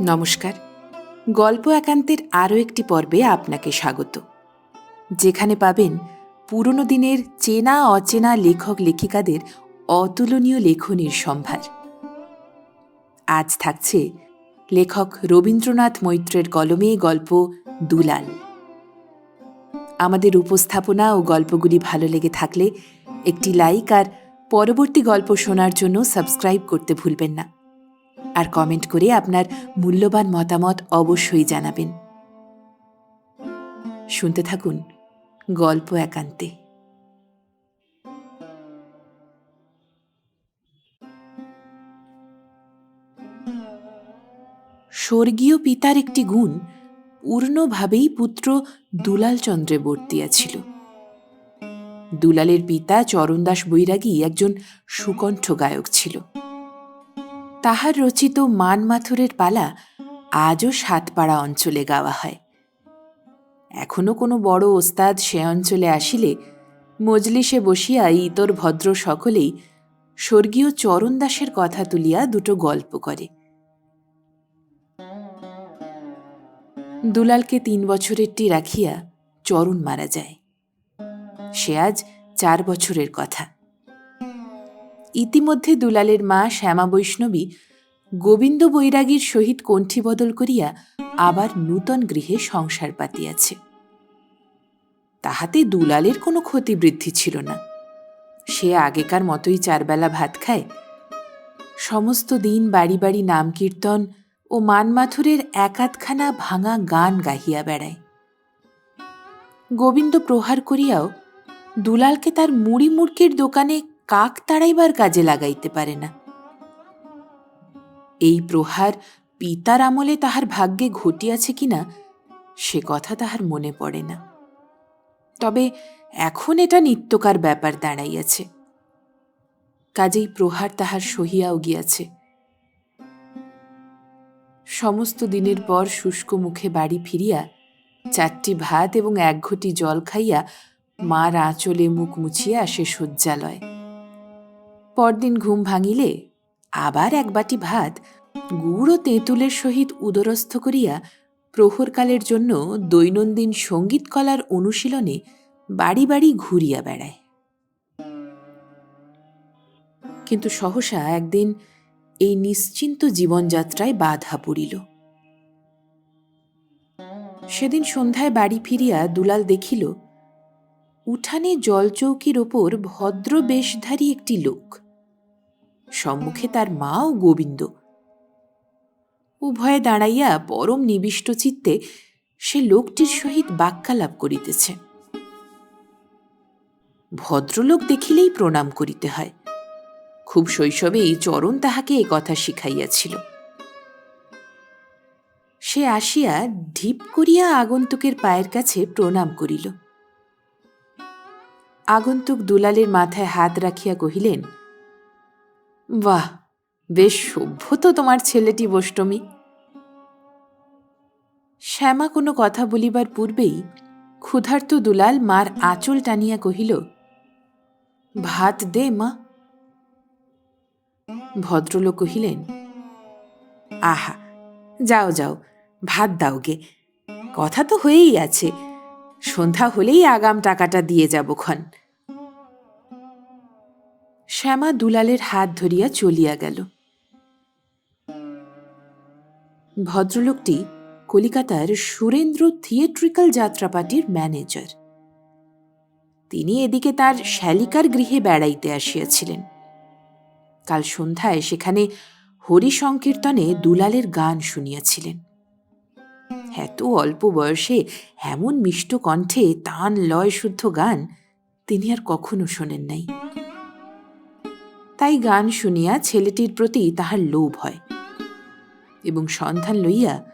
নমস্কার। গল্প একান্তের আরও একটি পর্বে আপনাকে স্বাগত। যেখানে পাবেন পুরনো দিনের চেনা অচেনা লেখক লেখিকাদের অতুলনীয় লেখনীর সম্ভার। আজ থাকছে লেখক রবীন্দ্রনাথ মৈত্রের কলমে গল্প দুলাল। আমাদের উপস্থাপনা ও গল্পগুলি ভালো লেগে থাকলে একটি লাইক আর পরবর্তী গল্প শোনার জন্য সাবস্ক্রাইব করতে ভুলবেন না। আর কমেন্ট করে আপনার মূল্যবান মতামত অবশ্যই জানাবেন। শুনতে থাকুন গল্প একান্তে। স্বর্গীয় পিতার একটি গুণ পূর্ণভাবেই পুত্র দুলাল চন্দ্রে বর্তিয়াছিল দুলালের পিতা চরণদাস বৈরাগী একজন সুকণ্ঠ গায়ক ছিল। তাহার রচিত মান মাথুরের পালা আজও সাতপাড়া অঞ্চলে গাওয়া হয়। এখনও কোনো বড় ওস্তাদ সে অঞ্চলে আসিলে মজলিসে বসিয়া ইতর ভদ্র সকলেই স্বর্গীয় চরণ দাসের কথা তুলিয়া দুটো গল্প করে। দুলালকে তিন বছরেরটি রাখিয়া চরণ মারা যায়। সে আজ চার বছরের কথা। ইতিমধ্যে দুলালের মা শ্যামা বৈষ্ণবী গোবিন্দ বৈরাগীর সহিত কণ্ঠী বদল করিয়া আবার নূতন গৃহে সংসার পাতিয়াছে। তাহাতে দুলালের কোনো ক্ষতিবৃদ্ধি ছিল না। সে আগেকার মতোই চারবেলা ভাত খায়। সমস্ত দিন বাড়ি বাড়ি নাম কীর্তন ও মানমাথুরের একাধখানা ভাঙা গান গাহিয়া বেড়ায়। গোবিন্দ প্রহার করিয়াও দুলালকে তার মুড়ি মুড়কির দোকানে কাক তাড়াইবার কাজে লাগাইতে পারে না। এই প্রহার পিতার আমলে তাহার ভাগ্যে ঘটিয়াছে কিনা, সে কথা তাহার মনে পড়ে না। তবে এখন এটা নিত্যকার ব্যাপার দাঁড়াইয়াছে। কাজেই প্রহার তাহার সহিয়াও গিয়াছে। সমস্ত দিনের পর শুষ্ক মুখে বাড়ি ফিরিয়া চারটি ভাত এবং এক ঘটি জল খাইয়া মার আঁচলে মুখ মুছিয়া সে শয্যালয়। পরদিন ঘুম ভাঙিলে আবার এক বাটি ভাত, গুড় ও তেঁতুলের সহিত উদরস্থ করিয়া প্রহরকালের জন্য দৈনন্দিন সংগীত কলার অনুশীলনে বাড়ি বাড়ি ঘুরিয়া বেড়ায়। কিন্তু সহসা একদিন এই নিশ্চিন্ত জীবনযাত্রায় বাধা পড়িল। সেদিন সন্ধ্যায় বাড়ি ফিরিয়া দুলাল দেখিল, উঠানে জলচৌকির ওপর ভদ্র বেশধারী একটি লোক। সম্মুখে তার মা ও গোবিন্দ। উভয়ে দাঁড়াইয়া পরম নিবিষ্ট চিত্তে সে লোকটির সহিত বাক্যালাপ করিতেছে। ভদ্রলোক দেখিলেই প্রণাম করিতে হয়। খুব শৈশবেই চরণ তাহাকে এ কথা শিখাইয়াছিল। সে আসিয়া ঢিপ করিয়া আগন্তুকের পায়ের কাছে প্রণাম করিল। আগন্তুক দুলালের মাথায় হাত রাখিয়া কহিলেন বাহ, বেশ সভ্য তো তোমার ছেলেটি বষ্টমী। শ্যামা কোনো কথা বলিবার পূর্বেই ক্ষুধার্ত দুলাল মার আঁচল টানিয়া কহিল, ভাত দে মা। ভদ্রলোক কহিলেন, আহা, যাও যাও, ভাত দাও গে। কথা তো হয়েই আছে, সন্ধ্যা হলেই আগাম টাকাটা দিয়ে যাব ক্ষণ। শ্যামা দুলালের হাত ধরিয়া চলিয়া গেল। ভদ্রলোকটি কলিকাতার সুরেন্দ্র থিয়েট্রিক্যাল যাত্রাপাটির ম্যানেজার। তিনি এদিকে তার শ্যালিকার গৃহে বেড়াইতে আসিয়াছিলেন। কাল সন্ধ্যায় সেখানে হরি সংকীর্তনে দুলালের গান শুনিয়াছিলেন। এত অল্প বয়সে এমন মিষ্ট কণ্ঠে তান লয় শুদ্ধ গান তিনি আর কখনো শোনেন নাই। তাই গান শুনিয়া ছেলেটির প্রতি তাহার লোভ হয়। এবং সন্ধান লইয়া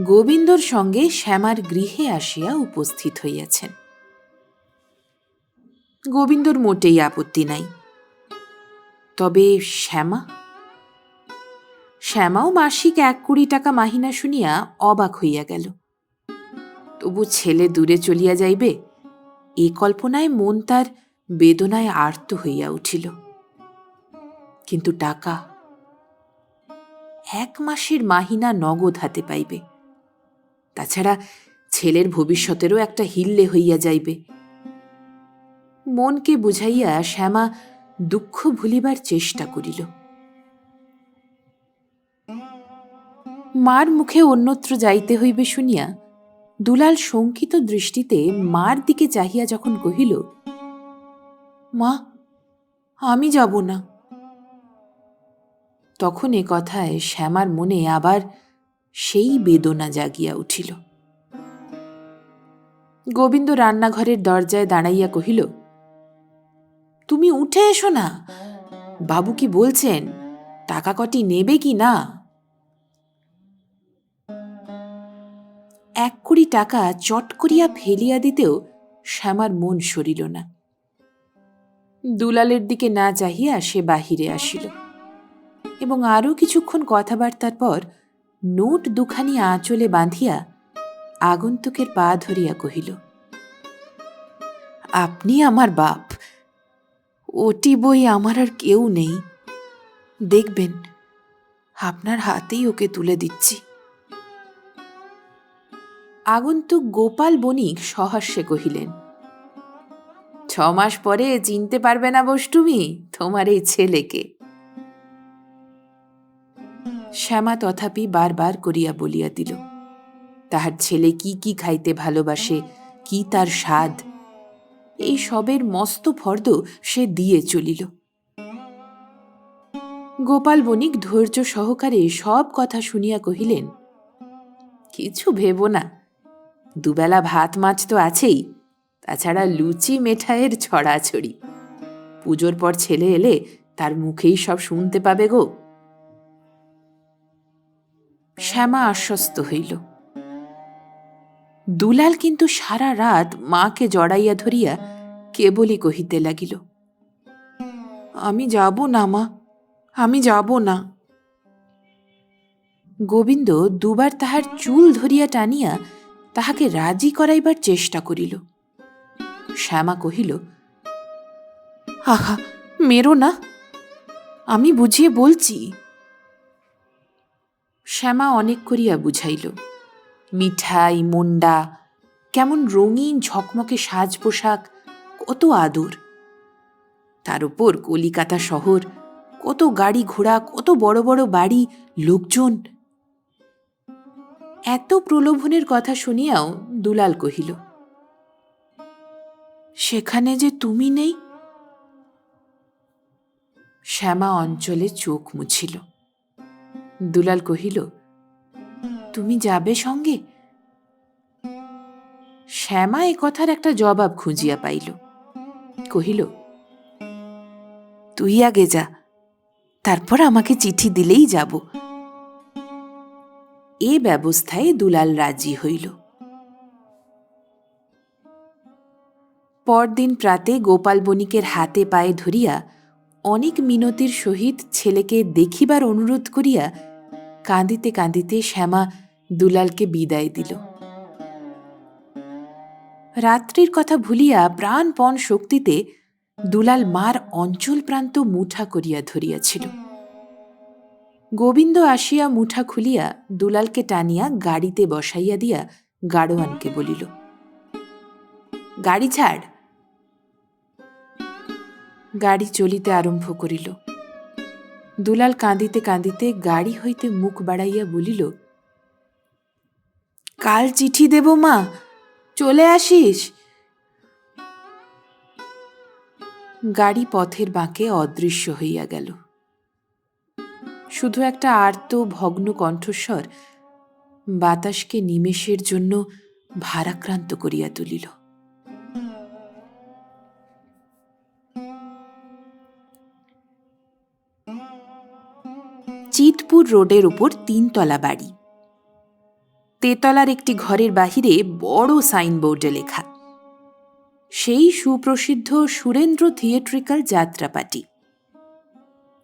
গোবিন্দর সঙ্গে শ্যামার গৃহে আসিয়া উপস্থিত হইয়াছেন। গোবিন্দর মোটেই আপত্তি নাই। তবে শ্যামা? শ্যামাও মাসিক এক কুড়ি টাকা মাহিনা শুনিয়া অবাক হইয়া গেল। তবু ছেলে দূরে চলিয়া যাইবে, এ কল্পনায় মন তার বেদনায় আর্ত হইয়া উঠিল। কিন্তু টাকা এক মাসের মাহিনা নগদ হাতে পাইবে। তাছাড়া ছেলের ভবিষ্যতেরও একটা হিল্লে হইয়া যাইবে। মনকে বুঝাইয়া শ্যামা দুঃখ ভুলিবার চেষ্টা করিল। মার মুখে অন্যত্র যাইতে হইবে শুনিয়া দুলাল শঙ্কিত দৃষ্টিতে মার দিকে চাহিয়া যখন কহিল, মা, আমি যাব না। তখন এ কথায় শ্যামার মনে আবার সেই বেদনা জাগিয়া উঠিল। গোবিন্দ রান্নাঘরের দরজায় দাঁড়াইয়া কহিল, তুমি উঠে এসো না। বাবু কি বলছেন? টাকা কটি নেবে কি না? এক কুড়ি টাকা চট করিয়া ফেলিয়া দিতেও শ্যামার মন সরিল না। দুলালের দিকে না চাহিয়া সে বাহিরে আসিল। এবং আরও কিছুক্ষণ কথাবার্তার পর নোট দুখানি আঁচলে বাঁধিয়া আগন্তুকের পা ধরিয়া কহিল, আপনি আমার বাপ। ওটি বই আমার আর কেউ নেই। দেখবেন, আপনার হাতেই ওকে তুলে দিচ্ছি। আগন্তুক গোপাল বণিক সহাস্যে কহিলেন ছ মাস পরে চিনতে পারবে না বষ্টুমি তোমার এই ছেলেকে। শ্যামা তথাপি বারবার করিয়া বলিয়া দিল, তাহার ছেলে কি কি খাইতে ভালোবাসে, কি তার স্বাদ? এই সবের মস্ত ফর্দ সে দিয়ে চলিল। গোপাল বণিক ধৈর্য সহকারে সব কথা শুনিয়া কহিলেন, কিছু ভেব না, দুবেলা ভাত মাছ তো আছেই, তাছাড়া লুচি মেঠাইয়ের ছড়াছড়ি। পুজোর পর ছেলে এলে তার মুখেই সব শুনতে পাবে গো। শ্যামা আশ্বস্ত হইল। দুলাল কিন্তু সারা রাত মাকে জড়াইয়া ধরিয়া কেবলই কহিতে লাগিল, আমি যাব না, মা, আমি যাব না। গোবিন্দ দুবার তাহার চুল ধরিয়া টানিয়া তাহাকে রাজি করাইবার চেষ্টা করিল। শ্যামা কহিল, আহা, মেরো না, আমি বুঝিয়ে বলছি শ্যামা অনেক করিয়া বুঝাইল, মিঠাই, মন্ডা, কেমন রঙিন ঝকমকে সাজ পোশাক, কত আদর। তার উপর কলিকাতা শহর, কত গাড়ি ঘোড়া, কত বড় বড় বাড়ি, লোকজন। এত প্রলোভনের কথা শুনিয়াও দুলাল কহিল, সেখানে যে তুমি নেই? শ্যামা অঞ্চলে চোখ মুছিল। দুলাল কহিল, তুমি যাবে সঙ্গে? শ্যামা এ কথার একটা জবাব খুঁজিয়া পাইল। কহিল, তুই আগে যা, তারপর আমাকে চিঠি দিলেই যাব। এ ব্যবস্থায় দুলাল রাজি হইল। পরদিন প্রাতে গোপাল বণিকের হাতে পায়ে ধরিয়া অনেক মিনতির সহিত ছেলেকে দেখিবার অনুরোধ করিয়া কাঁদিতে কাঁদিতে শ্যামা দুলালকে বিদায় দিল। রাত্রির কথা ভুলিয়া প্রাণপণ শক্তিতে দুলাল মার অঞ্চল প্রান্ত মুঠা করিয়া ধরিয়াছিল। গোবিন্দ আসিয়া মুঠা খুলিয়া দুলালকে টানিয়া গাড়িতে বসাইয়া দিয়া গাড়োয়ানকে বলিল, গাড়ি ছাড়। গাড়ি চলিতে আরম্ভ করিল। দুলাল কাঁদিতে কাঁদিতে গাড়ি হইতে মুখ বাড়াইয়া বলিল, কাল চিঠি দেব মা, চলে আসিস? গাড়ি পথের বাঁকে অদৃশ্য হইয়া গেল। শুধু একটা আর্ত ভগ্ন কণ্ঠস্বর বাতাসকে নিমেষের জন্য ভারাক্রান্ত করিয়া তুলিল। চিতপুর রোডের উপর তিনতলা বাড়ি। তেতলার একটি ঘরের বাহিরে বড় সাইনবোর্ডে লেখা, সেই সুপ্রসিদ্ধ সুরেন্দ্র থিয়েট্রিক্যাল যাত্রাপাটি।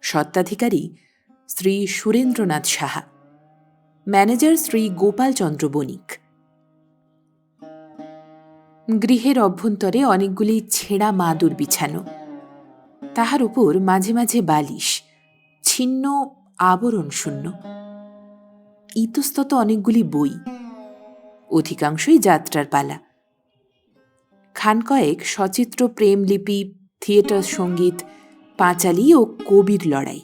স্বত্বাধিকারী শ্রী সুরেন্দ্রনাথ সাহা, ম্যানেজার শ্রী গোপাল চন্দ্র বণিক। গৃহের অভ্যন্তরে অনেকগুলি ছেঁড়া মাদুর বিছানো, তাহার উপর মাঝে মাঝে বালিশ, ছিন্ন আবরণ শূন্য। ইতস্তত অনেকগুলি বই, অধিকাংশই যাত্রার পালা। খান কয়েক সচিত্র প্রেমলিপি থিয়েটার সংগীত, পাঁচালী ও কবির লড়াই।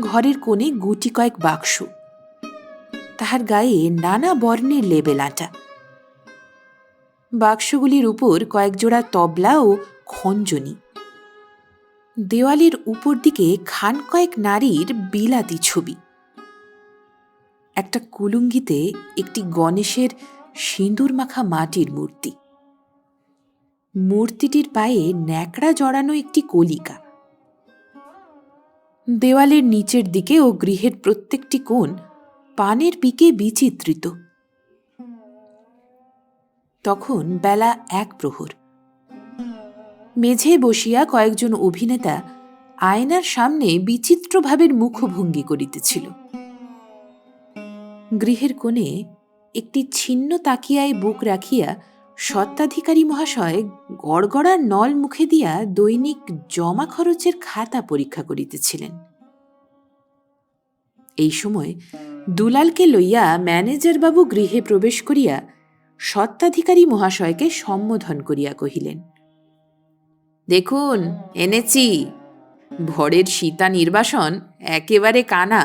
ঘরের কোণে গুটি কয়েক বাক্স। তাহার গায়ে নানা বর্ণের লেবেল আঁটা। বাক্সগুলির উপর কয়েক জোড়া তবলা ও খঞ্জনি। দেওয়ালের উপর দিকে খান কয়েক নারীর বিলাতি ছবি। একটা কুলুঙ্গিতে একটি গণেশের সিঁদুর মাখা মাটির মূর্তি। মূর্তিটির পায়ে ন্যাকড়া জড়ানো একটি কলিকা। দেওয়ালের নিচের দিকে ও গৃহের প্রত্যেকটি কোণ পানের পিকে বিচিত্রিত। তখন বেলা এক প্রহর। মেঝে বসিয়া কয়েকজন অভিনেতা আয়নার সামনে বিচিত্র ভাবের মুখভঙ্গি করিতেছিল। গৃহের কোণে একটি ছিন্ন তাকিয়ায় বুক রাখিয়া সত্ত্বাধিকারী মহাশয় গড়গড়ার নল মুখে দিয়া দৈনিক জমা খরচের খাতা পরীক্ষা করিতেছিলেন। এই সময় দুলালকে লইয়া ম্যানেজারবাবু গৃহে প্রবেশ করিয়া সত্ত্বাধিকারী মহাশয়কে সম্বোধন করিয়া কহিলেন দেখুন, এনেছি। ভরের সীতা নির্বাসন একেবারে কানা।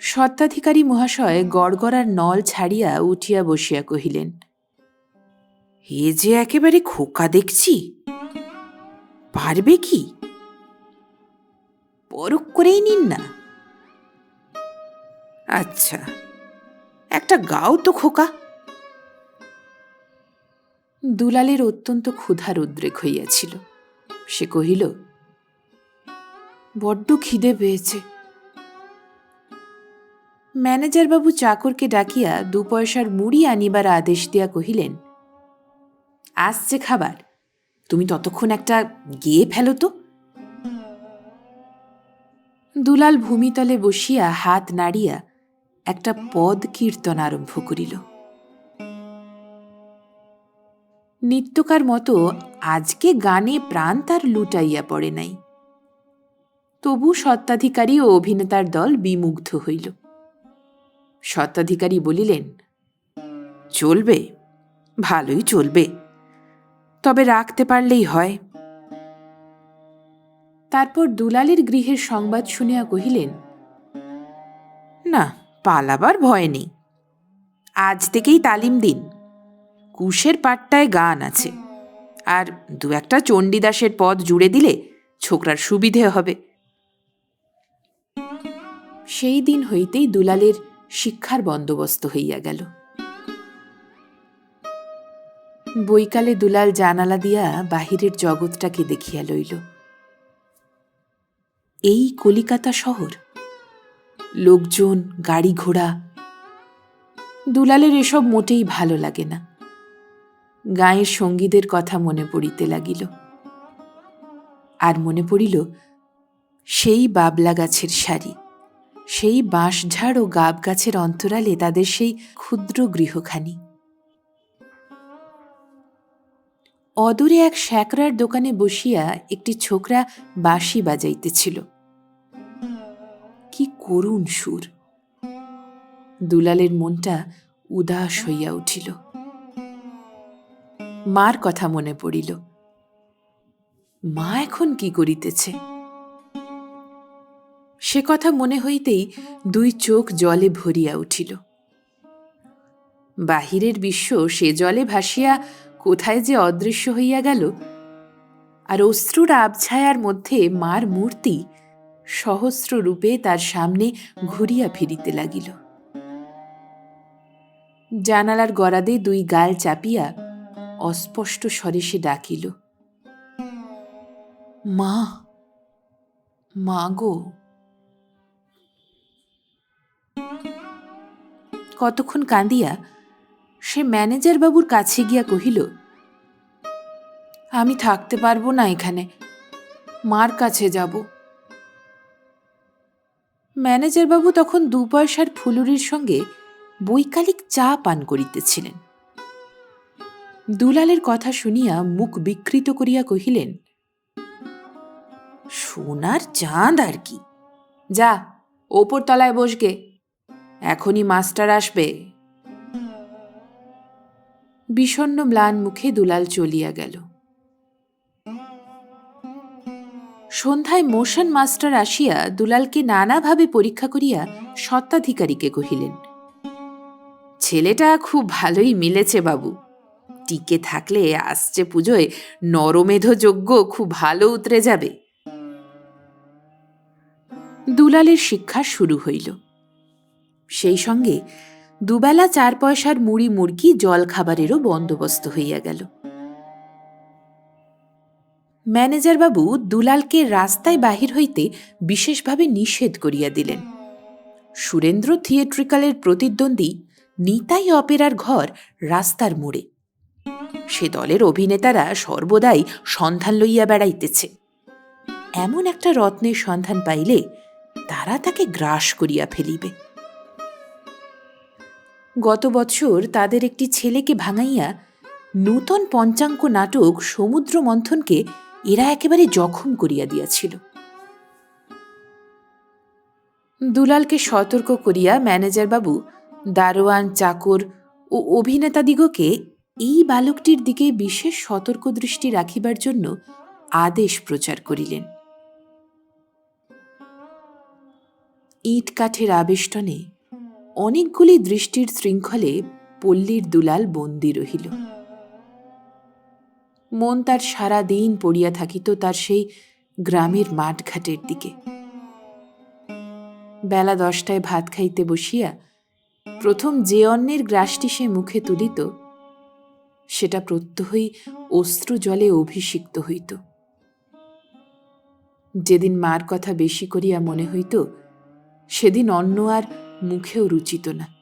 সত্ত্বাধিকারী মহাশয় গড়গড়ার নল ছাড়িয়া উঠিয়া বসিয়া কহিলেন, এ যে একেবারে খোকা দেখছি, পারবে কি? পরক করেই নিন না। আচ্ছা একটা গাও তো খোকা। দুলালের অত্যন্ত ক্ষুধার উদ্রেক হইয়াছিল। সে কহিল, বড্ড খিদে পেয়েছে। ম্যানেজারবাবু চাকরকে ডাকিয়া দু পয়সার মুড়ি আনিবার আদেশ দিয়া কহিলেন, আসছে খাবার, তুমি ততক্ষণ একটা গেয়ে ফেলো তো। দুলাল ভূমিতলে বসিয়া হাত নাড়িয়া একটা পদ কীর্তন আরম্ভ করিল। নিত্যকার মতো আজকে গানে প্রাণ তার লুটাইয়া পড়ে নাই। তবু সত্ত্বাধিকারী ও অভিনেতার দল বিমুগ্ধ হইল। সত্ত্বাধিকারী বলিলেন, চলবে, ভালোই চলবে, তবে রাখতে পারলেই হয়। তারপর দুলালের গৃহের সংবাদ শুনিয়া কহিলেন, না, পালাবার ভয় নেই। আজ থেকেই তালিম দিন। কুশের পাট্টায় গান আছে। আর দু একটা চণ্ডীদাসের পদ জুড়ে দিলে ছোকরার সুবিধে হবে। সেই দিন হইতেই দুলালের শিক্ষার বন্দোবস্ত হইয়া গেল। বৈকালে দুলাল জানালা দিয়া বাহিরের জগৎটাকে দেখিয়া লইল। এই কলিকাতা শহর, লোকজন গাড়ি ঘোড়া দুলালের এসব মোটেই ভালো লাগে না। গাঁয়ের সঙ্গীদের কথা মনে পড়িতে লাগিল। আর মনে পড়িল, সেই বাবলা গাছের সারি সেই বাঁশঝাড় ও গাব গাছের অন্তরালে তাদের সেই ক্ষুদ্র গৃহখানি। অদূরে এক শ্যাকরার দোকানে বসিয়া একটি ছোকরা বাঁশি বাজাইতেছিল। কি করুণ সুর! দুলালের মনটা উদাস হইয়া উঠিল। মার কথা মনে পড়িল। মা এখন কি করিতেছে? সে কথা মনে হইতেই দুই চোখ জলে ভরিয়া উঠিল। বাহিরের বিশ্ব সে জলে ভাসিয়া কোথায় যে অদৃশ্য হইয়া গেল, আর অশ্রুর আবছায়ার মধ্যে মার মূর্তি সহস্র রূপে তার সামনে ঘুরিয়া ফিরিতে লাগিল। জানালার গড়াদে দুই গাল চাপিয়া অস্পষ্ট স্বরে সে ডাকিল, মা মা গো। কতক্ষণ কাঁদিয়া সে ম্যানেজার বাবুর কাছে গিয়া কহিল, আমি থাকতে পারব না এখানে, মার কাছে যাব। ম্যানেজার বাবু তখন দু পয়সার ফুলুরির সঙ্গে বৈকালিক চা পান করিতেছিলেন। দুলালের কথা শুনিয়া মুখ বিকৃত করিয়া কহিলেন, সোনার চাঁদ আর কি। যা, ওপর তলায় বসগে, এখনই মাস্টার আসবে বিষণ্ন ম্লান মুখে দুলাল চলিয়া গেল। সন্ধ্যায় মোশন মাস্টার আসিয়া দুলালকে নানাভাবে পরীক্ষা করিয়া সত্ত্বাধিকারীকে কহিলেন, ছেলেটা খুব ভালোই মিলেছে বাবু। টিকে থাকলে আসছে পুজোয় নরমেধ যজ্ঞ খুব ভালো উতরে যাবে। দুলালের শিক্ষা শুরু হইল। সেই সঙ্গে দুবেলা চার পয়সার মুড়ি মুরগি জল খাবারেরও বন্দোবস্ত হইয়া গেল। ম্যানেজার বাবু দুলালকে রাস্তায় বাহির হইতে বিশেষভাবে নিষেধ করিয়া দিলেন। সুরেন্দ্র থিয়েট্রিক্যালের প্রতিদ্বন্দ্বী নিতাই অপেরার ঘর রাস্তার মোড়ে। সে দলের অভিনেতারা সর্বদাই সন্ধান লইয়া বেড়াইতেছে। এমন একটা রত্নের সন্ধান পাইলে তারা তাকে গ্রাস করিয়া ফেলিবে। গত বছর তাদের একটি ছেলেকে ভাঙাইয়া নূতন পঞ্চাঙ্ক নাটক সমুদ্র মন্থনকে এরা একেবারে জখম করিয়া দিয়াছিল। দুলালকে সতর্ক করিয়া ম্যানেজারবাবু, দারোয়ান, চাকর ও অভিনেতাদিগকে এই বালকটির দিকে বিশেষ সতর্ক দৃষ্টি রাখিবার জন্য আদেশ প্রচার করিলেন। ইট কাঠের আবেষ্টনে অনেকগুলি দৃষ্টির শৃঙ্খলে পল্লীর দুলাল বন্দী রহিল। মন তার সারা দিন পড়িয়া থাকিত তার সেই গ্রামের মাঠঘাটের দিকে। বেলা দশটায় ভাত খাইতে বসিয়া প্রথম যে অন্যের গ্রাসটি সে মুখে তুলিত সেটা প্রত্যহই অশ্রু জলে অভিষিক্ত হইত। যেদিন মার কথা বেশি করিয়া মনে হইত, সেদিন অন্ন আর মুখেও রুচিত না।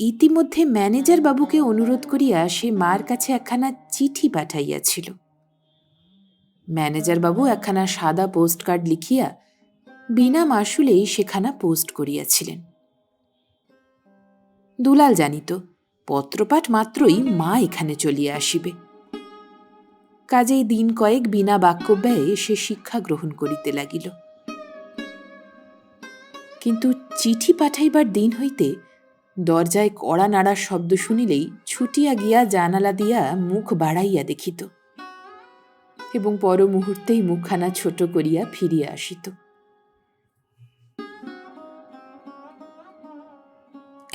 ইতিমধ্যে ম্যানেজার বাবুকে অনুরোধ করিয়া সে মার কাছে একখানা চিঠি পাঠাইয়াছিল। ম্যানেজার বাবু একখানা সাদা পোস্ট কার্ড লিখিয়া বিনা মাসুলেই সেখানা পোস্ট করিয়াছিলেন। দুলাল জানিত, পত্রপাঠ মাত্রই মা এখানে চলিয়া আসিবে। কাজেই দিন কয়েক বিনা বাক্যব্যয়ে সে শিক্ষা গ্রহণ করিতে লাগিল। কিন্তু চিঠি পাঠাইবার দিন হইতে দরজায় কড়া নাড়ার শব্দ শুনিলেই ছুটিয়া গিয়া জানালা দিয়া মুখ বাড়াইয়া দেখিত এবং পর মুহূর্তেই মুখখানা ছোট করিয়া ফিরিয়া আসিত।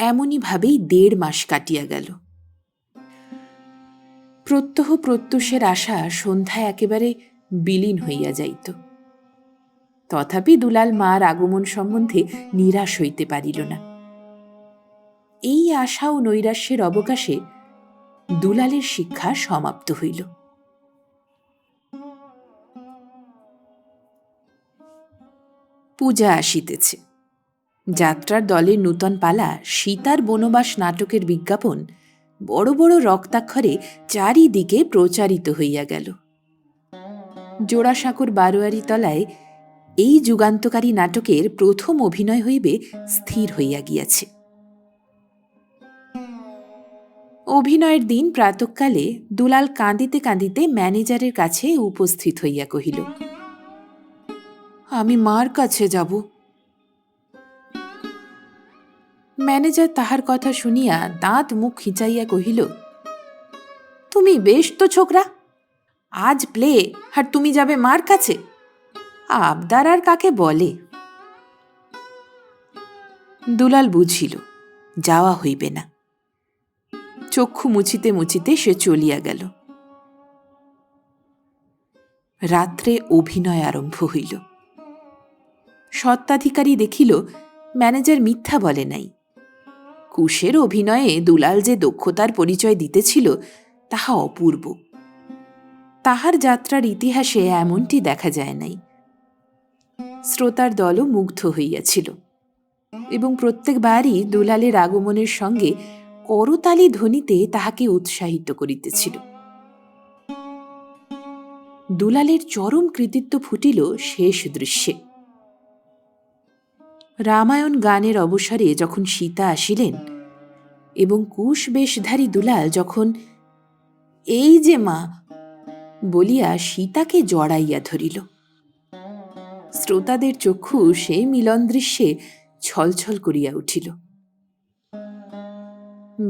এমনই ভাবেই দেড় মাস কাটিয়া গেল। প্রত্যহ প্রত্যুষের আশা সন্ধ্যায় একেবারে বিলীন হইয়া যাইত। তথাপি দুলাল মার আগমন সম্বন্ধে নিরাশ হইতে পারিল না। এই আশা ও নৈরাশ্যের অবকাশে দুলালের শিক্ষা সমাপ্ত হইল। পূজা আসিতেছে। যাত্রার দলের নূতন পালা, সীতার বনবাস নাটকের বিজ্ঞাপন, বড় বড় রক্তাক্ষরে চারিদিকে প্রচারিত হইয়া গেল। জোড়াসাঁকোর বারোয়ারি তলায় এই যুগান্তকারী নাটকের প্রথম অভিনয় হইবে স্থির হইয়া গিয়াছে। অভিনয়ের দিন প্রাতকালে দুলাল কাঁদিতে কাঁদিতে ম্যানেজারের কাছে উপস্থিত হইয়া কহিল, আমি মার কাছে যাব? ম্যানেজার তাহার কথা শুনিয়া দাঁত মুখ খিচাইয়া কহিল, তুমি বেশ তো ছোকরা, আজ প্লে, আর তুমি যাবে মার কাছে? আবদার আর কাকে বলে? দুলাল বুঝিল, যাওয়া হইবে না। চক্ষু মুছিতে মুছিতে সে চলিয়া গেল। রাত্রে অভিনয় আরম্ভ হইল। সত্ত্বাধিকারী দেখিল, ম্যানেজার মিথ্যা বলে নাই। কুশের অভিনয়ে দুলাল যে দক্ষতার পরিচয় দিতেছিল, তাহা অপূর্ব। তাহার যাত্রার ইতিহাসে এমনটি দেখা যায় নাই। শ্রোতার দলও মুগ্ধ হইয়াছিল এবং প্রত্যেকবারই দুলালের আগমনের সঙ্গে করতালি ধ্বনিতে তাহাকে উৎসাহিত করিতেছিল। দুলালের চরম কৃতিত্ব ফুটিল শেষ দৃশ্যে। রামায়ণ গানের অবসরে যখন সীতা আসিলেন এবং কুশ বেশধারী দুলাল যখন, এই যে মা, বলিয়া সীতাকে জড়াইয়া ধরিল। শ্রোতাদের চক্ষু সেই মিলন দৃশ্যে ছলছল করিয়া উঠিল।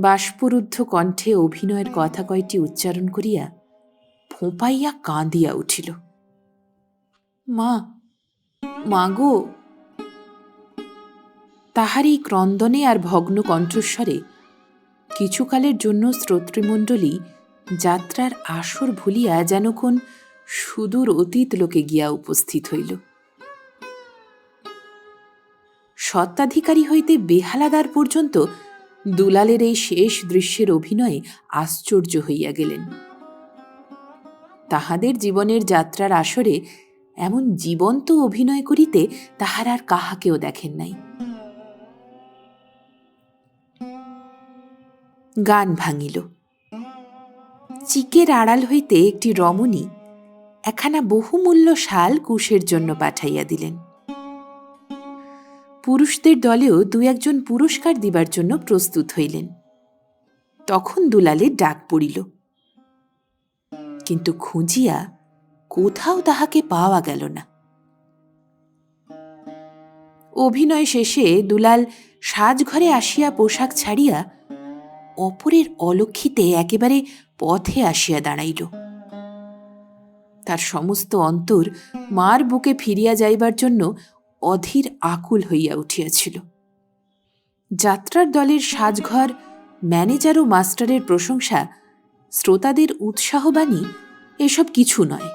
বাষ্পরুদ্ধ কণ্ঠে অভিনয়ের কথা কয়টি উচ্চারণ করিয়া ফোঁপাইয়া কাঁদিয়া উঠিল। মা মা গো তাহারই ক্রন্দনে আর ভগ্ন কণ্ঠস্বরে কিছুকালের জন্য শ্রোতৃমণ্ডলী যাত্রার আসর ভুলিয়া যেন কোন সুদূর অতীত লোকে গিয়া উপস্থিত হইল। সত্ত্বাধিকারী হইতে বেহালাদার পর্যন্ত দুলালের এই শেষ দৃশ্যের অভিনয়ে আশ্চর্য হইয়া গেলেন। তাহাদের জীবনের যাত্রার আসরে এমন জীবন্ত অভিনয় করিতে তাহার আর কাহাকেও দেখেন নাই। গান ভাঙিল। চিকের আড়াল হইতে একটি রমণী একখানা বহুমূল্য শাল কুশের জন্য পাঠাইয়া দিলেন। পুরুষদের দলেও দু একজন পুরস্কার দিবার জন্য প্রস্তুত হইলেন। তখন দুলালের ডাক পড়িল। কিন্তু খুঁজিয়া কোথাও তাহাকে পাওয়া গেল না। অভিনয় শেষে দুলাল সাজঘরে আসিয়া পোশাক ছাড়িয়া অপরের অলক্ষিতে একেবারে পথে আসিয়া দাঁড়াইল। তার সমস্ত অন্তর মার বুকে ফিরিয়া যাইবার জন্য অধীর আকুল হইয়া উঠিয়াছিল। যাত্রার দলের সাজঘর, ম্যানেজার ও মাস্টারের প্রশংসা, শ্রোতাদের উৎসাহবাণী, এসব কিছু নয়।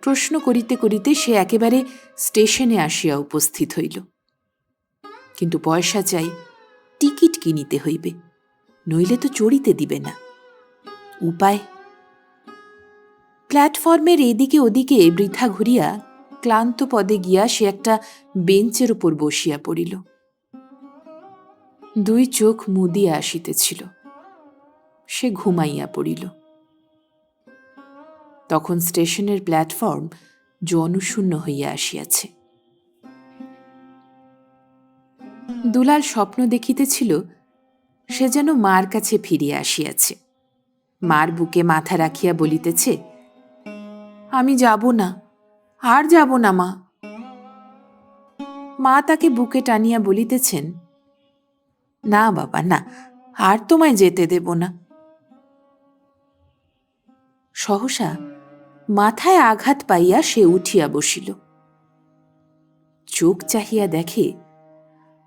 প্রশ্ন করিতে করিতে সে একেবারে স্টেশনে আসিয়া উপস্থিত হইল। কিন্তু পয়সা চাই, টিকিট কিনিতে হইবে, নইলে তো চড়িতে দিবে না। উপায়? প্ল্যাটফর্মের এদিকে ওদিকে বৃথা ঘুরিয়া ক্লান্ত পদে গিয়া সে একটা বেঞ্চের উপর বসিয়া পড়িল। দুই চোখ মুদিয়া আসিতেছিল। সে ঘুমাইয়া পড়িল। তখন স্টেশনের প্ল্যাটফর্ম জনশূন্য হইয়া আসিয়াছে। দুলাল স্বপ্ন দেখিতেছিল সে যেন মার কাছে ফিরিয়া আসিয়াছে। মার বুকে মাথা রাখিয়া বলিতেছে, আমি যাব না, আর যাব না, মা। মা তাকে বুকে টানিয়া বলিতেছেন, না, বাবা, না, আর তোমায় যেতে দেব না। সহসা মাথায় আঘাত পাইয়া সে উঠিয়া বসিল। চোখ চাহিয়া দেখে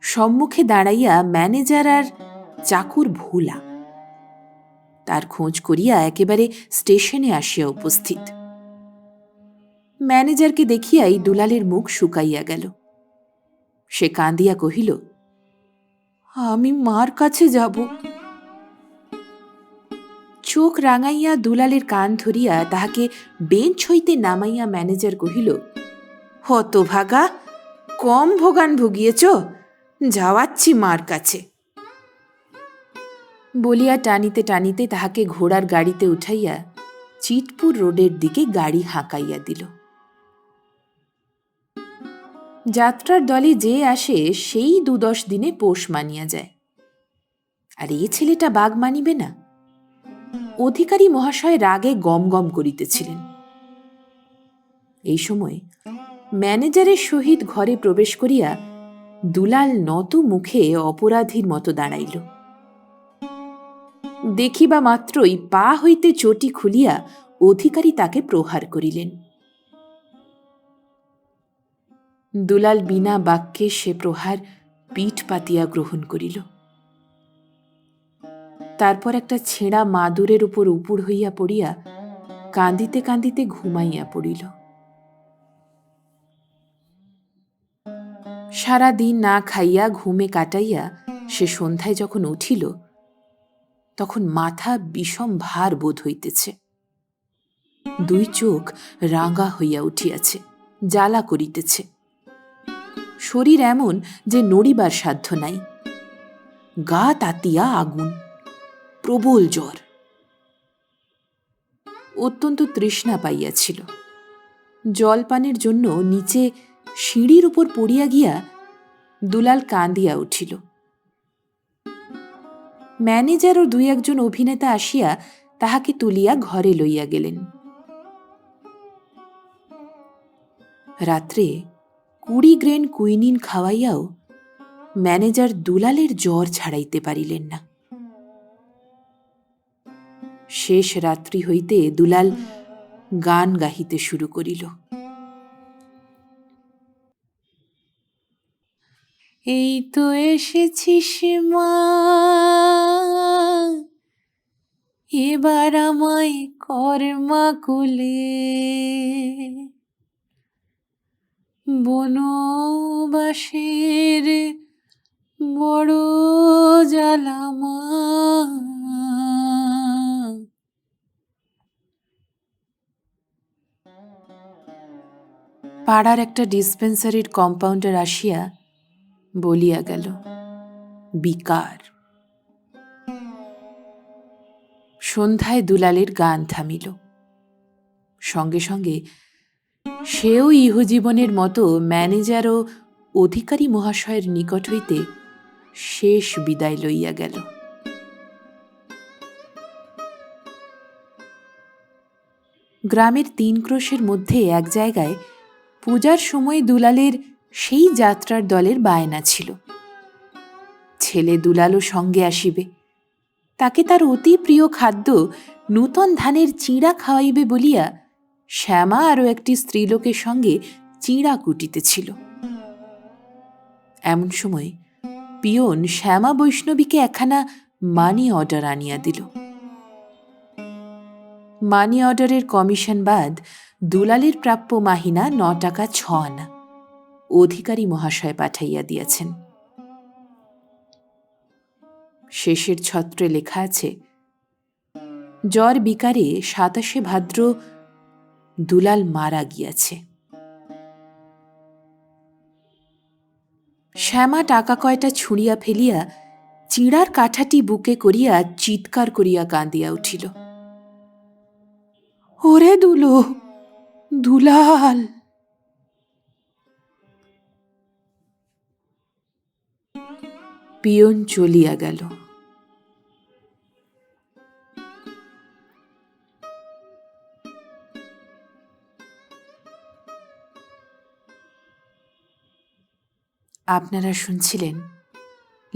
সম্মুখে দাঁড়াইয়া ম্যানেজার আর চাকুর ভোলা। তার খোঁজ করিয়া একেবারে স্টেশনে আসিয়া উপস্থিত। ম্যানেজারকে দেখিয়াই দুলালের মুখ শুকাইয়া গেল। সে কাঁদিয়া কহিল, আমি মার কাছে যাব? চোখ রাঙাইয়া দুলালের কান ধরিয়া তাহাকে বেঞ্চ হইতে নামাইয়া ম্যানেজার কহিল, হতভাগা, কম ভোগান ভুগিয়েছ, যাওয়াচ্ছি মার কাছে। বলিয়া টানিতে টানিতে তাহাকে ঘোড়ার গাড়িতে উঠাইয়া চিটপুর রোডের দিকে গাড়ি হাঁকাইয়া দিল। যাত্রার দলে যে আসে সেই দুদশ দিনে পোষ মানিয়া যায়। আর এ ছেলেটা বাঘ মানিবে না? অধিকারী মহাশয় রাগে গম গম করিতেছিলেন। এই সময় ম্যানেজারের সহিত ঘরে প্রবেশ করিয়া দুলাল নত মুখে অপরাধীর মতো দাঁড়াইল। দেখিবা মাত্রই পা হইতে চটি খুলিয়া অধিকারী তাকে প্রহার করিলেন। দুলাল বিনা বাক্যে সে প্রহার পিঠ পাতিয়া গ্রহণ করিল। তারপর একটা ছেঁড়া মাদুরের উপর উপুর হইয়া পড়িয়া কাঁদিতে কাঁদিতে ঘুমাইয়া পড়িল। সারা দিন না খাইয়া, ঘুমে কাটাইয়া সে সন্ধ্যায় যখন উঠিল তখন মাথা বিষম ভার বোধ হইতেছে। দুই চোখ রাঙা হইয়া উঠিয়াছে, জ্বালা করিতেছে। শরীর এমন যে নড়িবার সাধ্য নাই। গা তাতিয়া আগুন, প্রবল জ্বর। অত্যন্ত তৃষ্ণা পাইয়াছিল। জলপানের জন্য নিচে সিঁড়ির উপর পড়িয়া গিয়া দুলাল কাঁদিয়া উঠিল। ম্যানেজার ও দুই একজন অভিনেতা আসিয়া তাহাকে তুলিয়া ঘরে লইয়া গেলেন। রাত্রে কুড়ি গ্রেন কুইনিন খাওয়াইয়াও ম্যানেজার দুলালের জ্বর ছাড়াইতে পারিলেন না। শেষ রাত্রি হইতে দুলাল গান গাহিতে শুরু করিল। এই তো এসেছিস মা। এবার আমায় কর্মা কুলে। বনবাসের বড় জ্বালামা পাড়ার একটা ডিসপেন্সারির কম্পাউন্ডার আসিয়া বলিয়া গেল, বিকার। সন্ধ্যায় দুলালের গান থামিল। সঙ্গে সঙ্গে সেও ইহজীবনের মতো ম্যানেজার ও অধিকারী মহাশয়ের নিকট হইতে শেষ বিদায় লইয়া গেল। গ্রামের তিন ক্রোশের মধ্যে এক জায়গায় পূজার সময় দুলালের সেই যাত্রার দলের বায়না ছিল। ছেলে দুলালও সঙ্গে আসিবে। তাকে তার অতি প্রিয় খাদ্য নূতন ধানের চিঁড়া খাওয়াইবে বলিয়া শ্যামা আরও একটি স্ত্রীলোকের সঙ্গে চিঁড়া কুটিতেছিল। এমন সময় পিয়ন শ্যামা বৈষ্ণবীকে একখানা মানি অর্ডার আনিয়া দিল। মানি অর্ডারের কমিশন বাদ দুলালের প্রাপ্য মাহিনা ন টাকা ছ আনা। অধিকারী মহাশয় পাঠাইয়া দিয়াছেন। শেষের ছত্রে লেখা আছে, জ্বর বিকারে সাতাশে ভাদ্র দুলাল মারা গিয়াছে। শ্যামা টাকা কয়টা ছুঁড়িয়া ফেলিয়া চিড়ার কাঠাটি বুকে করিয়া চিৎকার করিয়া কাঁদিয়া উঠিল। ওরে দুলো, দুলাল! পিয়ন চলিয়া গেল। আপনারা শুনছিলেন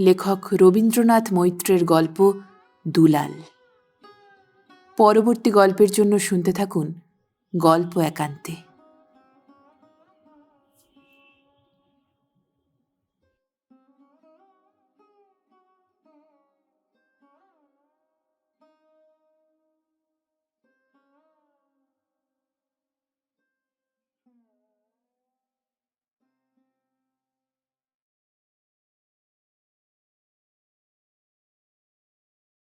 লেখক রবীন্দ্রনাথ মৈত্রের গল্প দুলাল। পরবর্তী গল্পের জন্য শুনতে থাকুন গল্প একান্তে।